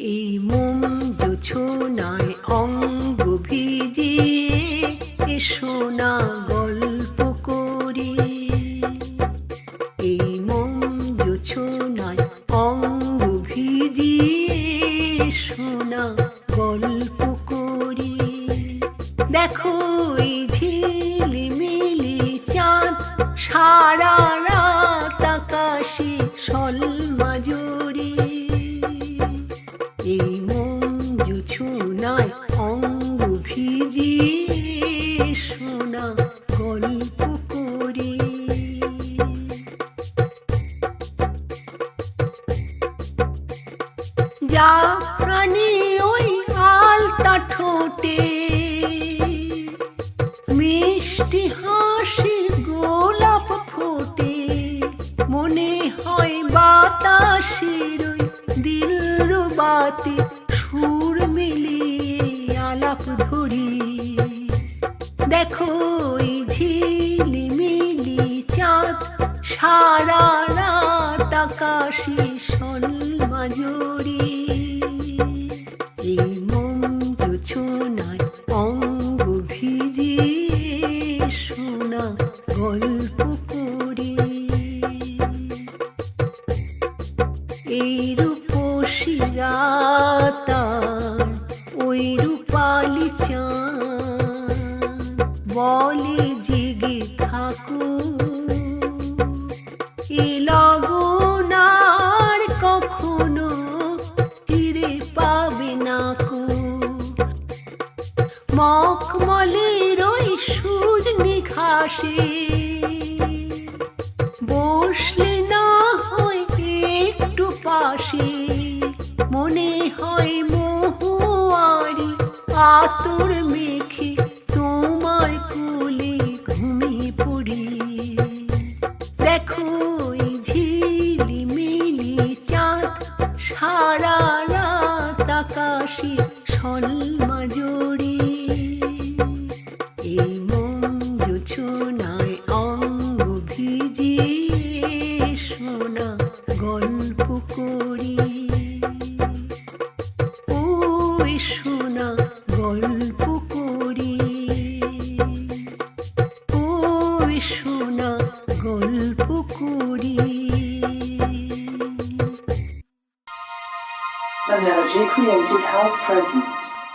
এই মোম জোছনায় অঙ্গ ভিজিয়ে এসো না গল্প করি। এই মোম জোছনায় অঙ্গ ভিজিয়ে এসো না গল্প করি। দেখো এই ঝিলিমিলি চাঁদ, সারা রাত আকাশে সলমাজুরি জুছুনায় অঙ্গ করি। যা ওই আলতা ঠোঁটে, মিষ্টি হাসি গোলাপ ফোটে, মনে হয় বাতাসের দিল বাতে ধরি দেখো ঝিলিমিলি চাঁদ, সারা রাত আকাশে সলমাজুরি এই মন জোছনায় অঙ্গ ভিজিয়ে শোনা গল্প করি। এই রূপসী রাতার বলে জেগে থাকো এ কখনো ফিরে পাবে না কো মখমলের ওই সুজনি ঘাসে বসলে না হয় একটু পাশে। মনে হয় মহুয়ারি আতর অঙ্গ ভিজিয়ে শোনা ওই শোনা গল্প করি। ওই শোনা গল্প করি। Energy Creative House presents